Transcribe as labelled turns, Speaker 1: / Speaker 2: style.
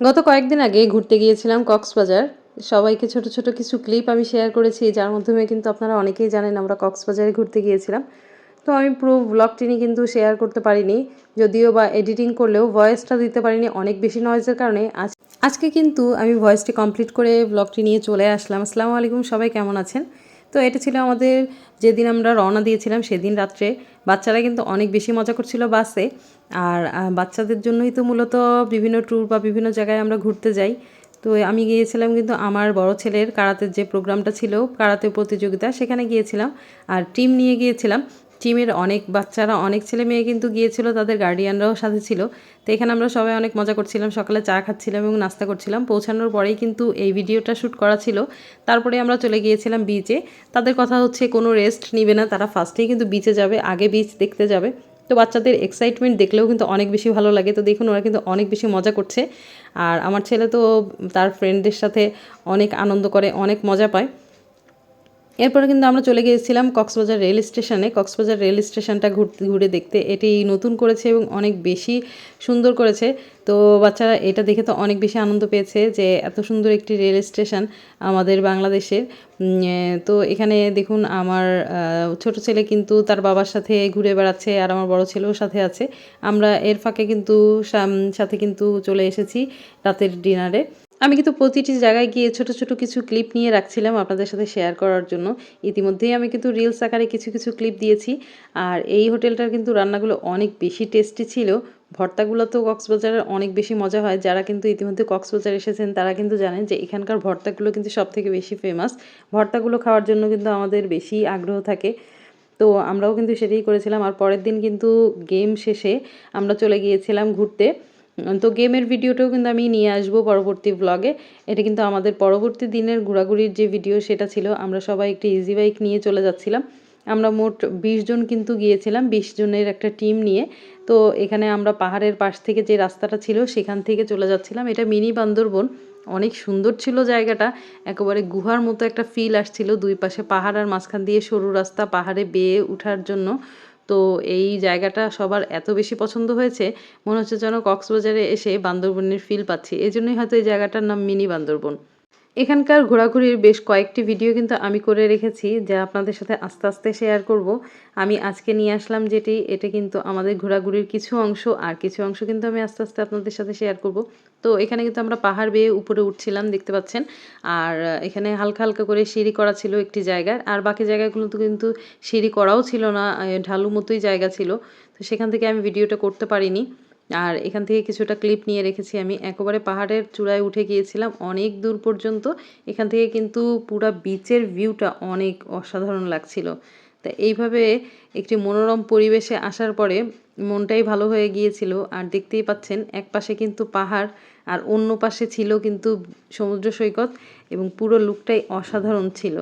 Speaker 1: গত কয়েকদিন আগে ঘুরতে গিয়েছিলাম কক্সবাজার। সবাইকে ছোট ছোট কিছু ক্লিপ আমি শেয়ার করেছি, যার মাধ্যমে কিন্তু আপনারা অনেকেই জানেন আমরা কক্সবাজারে ঘুরতে গিয়েছিলাম। তো আমি পুরো ব্লগটি নিয়ে কিন্তু শেয়ার করতে পারিনি, যদিও বা এডিটিং করলেও ভয়েসটা দিতে পারিনি, অনেক বেশি নয়েজের কারণে। আজ, আজকে কিন্তু আমি ভয়েসটি কমপ্লিট করে ব্লগটি নিয়ে চলে আসলাম। আসসালামু আলাইকুম, সবাই কেমন আছেন? তো এটা ছিল আমাদের যেদিন আমরা রওনা দিয়েছিলাম সেদিন রাত্রে। বাচ্চারা কিন্তু অনেক বেশি মজা করছিল বাসে। আর বাচ্চাদের জন্যই তো মূলত বিভিন্ন ট্যুর বা বিভিন্ন জায়গায় আমরা ঘুরতে যাই। তো আমি গিয়েছিলাম কিন্তু আমার বড় ছেলের কারাতের যে প্রোগ্রামটা ছিল, কারাতে প্রতিযোগিতা, সেখানে গিয়েছিলাম। আর টিম নিয়ে গিয়েছিলাম। টিমের অনেক বাচ্চারা, অনেক ছেলে মেয়ে কিন্তু গিয়েছিল, তাদের গার্ডিয়ানরাও সাথে ছিল। তো এখানে আমরা সবাই অনেক মজা করছিলাম, সকালে চা খাচ্ছিলাম এবং নাস্তা করছিলাম। পৌঁছানোর পরেই কিন্তু এই ভিডিওটা শ্যুট করা ছিল। তারপরে আমরা চলে গিয়েছিলাম বিচে তাদের কথা হচ্ছে কোনো রেস্ট নিবে না, তারা ফার্স্টেই কিন্তু বিচে যাবে, আগে বিচ দেখতে যাবে। তো বাচ্চাদের এক্সাইটমেন্ট দেখলেও কিন্তু অনেক বেশি ভালো লাগে। তো দেখুন, ওরা কিন্তু অনেক বেশি মজা করছে। আর আমার ছেলে তো তার ফ্রেন্ডদের সাথে অনেক আনন্দ করে, অনেক মজা পায়। এরপরে কিন্তু আমরা চলে গিয়েছিলাম কক্সবাজার রেল স্টেশনে। কক্সবাজার রেল স্টেশনটা ঘুরতে ঘুরে দেখতে এটি নতুন করেছে এবং অনেক বেশি সুন্দর করেছে। তো বাচ্চারা এটা দেখে তো অনেক বেশি আনন্দ পেয়েছে যে এত সুন্দর একটি রেল স্টেশন আমাদের বাংলাদেশের। তো এখানে দেখুন আমার ছোট ছেলে কিন্তু তার বাবার সাথে ঘুরে বেড়াচ্ছে আর আমার বড় ছেলেও সাথে আছে। আমরা এর ফাঁকে কিন্তু সাথে কিন্তু চলে এসেছি রাতের ডিনারে। আমি কিন্তু প্রতিটি জায়গায় গিয়ে ছোট ছোট কিছু ক্লিপ নিয়ে রাখছিলাম আপনাদের সাথে শেয়ার করার জন্য। ইতিমধ্যেই আমি কিন্তু রিলস আকারে কিছু কিছু ক্লিপ দিয়েছি। আর এই হোটেলটার কিন্তু রান্নাগুলো অনেক বেশি টেস্টি ছিল। ভর্তাগুলো তো কক্সবাজারের অনেক বেশি মজা হয়। যারা কিন্তু ইতিমধ্যে কক্সবাজার এসেছেন, তারা কিন্তু জানেন যে এখানকার ভর্তাগুলো কিন্তু সব থেকে বেশি ফেমাস ভর্তাগুলো খাওয়ার জন্য কিন্তু আমাদের বেশি আগ্রহ থাকে। তো আমরাও কিন্তু সেটাই করেছিলাম। আর পরের দিন কিন্তু গেম শেষে আমরা চলে গিয়েছিলাম ঘুরতে। তো গেমের ভিডিওটাও কিন্তু আমি নিয়ে আসব পরবর্তী ব্লগে এটা কিন্তু আমাদের পরবর্তী দিনের ঘোরাঘুরির যে ভিডিও সেটা ছিল, আমরা সবাই একটি ইজি বাইক নিয়ে চলে যাচ্ছিলাম। আমরা মোট বিশ জন কিন্তু গিয়েছিলাম, বিশ জনের একটা টিম নিয়ে। তো এখানে আমরা পাহাড়ের পাশ থেকে যে রাস্তাটা ছিল, সেখান থেকে চলে যাচ্ছিলাম। এটা মিনি বান্দরবন। অনেক সুন্দর ছিল জায়গাটা। একেবারে গুহার মতো একটা ফিল আসছিল দুই পাশে পাহাড় আর মাঝখান দিয়ে সরু রাস্তা পাহাড়ে বেয়ে ওঠার জন্য। তো এই জায়গাটা সবার এত বেশি পছন্দ হয়েছে। মনে হচ্ছে যেন কক্সবাজারে এসে বান্দরবনের ফিল পাচ্ছি। এই জন্যই হয়তো এই জায়গাটার নাম মিনি বান্দরবন। এখানকার ঘোরাঘুরির বেশ কয়েকটি ভিডিও কিন্তু আমি করে রেখেছি, যা আপনাদের সাথে আস্তে আস্তে শেয়ার করব। আমি আজকে নিয়ে আসলাম যেটি, এটা কিন্তু আমাদের ঘোরাঘুরির কিছু অংশ, আর কিছু অংশ কিন্তু আমি আস্তে আস্তে আপনাদের সাথে শেয়ার করব। তো এখানে কিন্তু আমরা পাহাড় বেয়ে উপরে উঠছিলাম, দেখতে পাচ্ছেন। আর এখানে হালকা হালকা করে সিঁড়ি করা ছিল একটি জায়গার, আর বাকি জায়গাগুলোতে কিন্তু সিঁড়ি করাও ছিল না ঢালু মতোই জায়গা ছিল। তো সেখান থেকে আমি ভিডিওটা করতে পারিনি। আর এখান থেকে কিছুটা ক্লিপ নিয়ে রেখেছি আমি। একেবারে পাহাড়ের চূড়ায় উঠে গিয়েছিলাম। অনেক দূর পর্যন্ত এখান থেকে কিন্তু পুরা বিচের ভিউটা অনেক অসাধারণ লাগছিল। তা এইভাবে একটি মনোরম পরিবেশে আসার পরে মনটাই ভালো হয়ে গিয়েছিল। আর দেখতেই পাচ্ছেন, এক পাশে কিন্তু পাহাড় আর অন্য পাশে ছিল কিন্তু সমুদ্র সৈকত এবং পুরো লুকটাই অসাধারণ ছিল।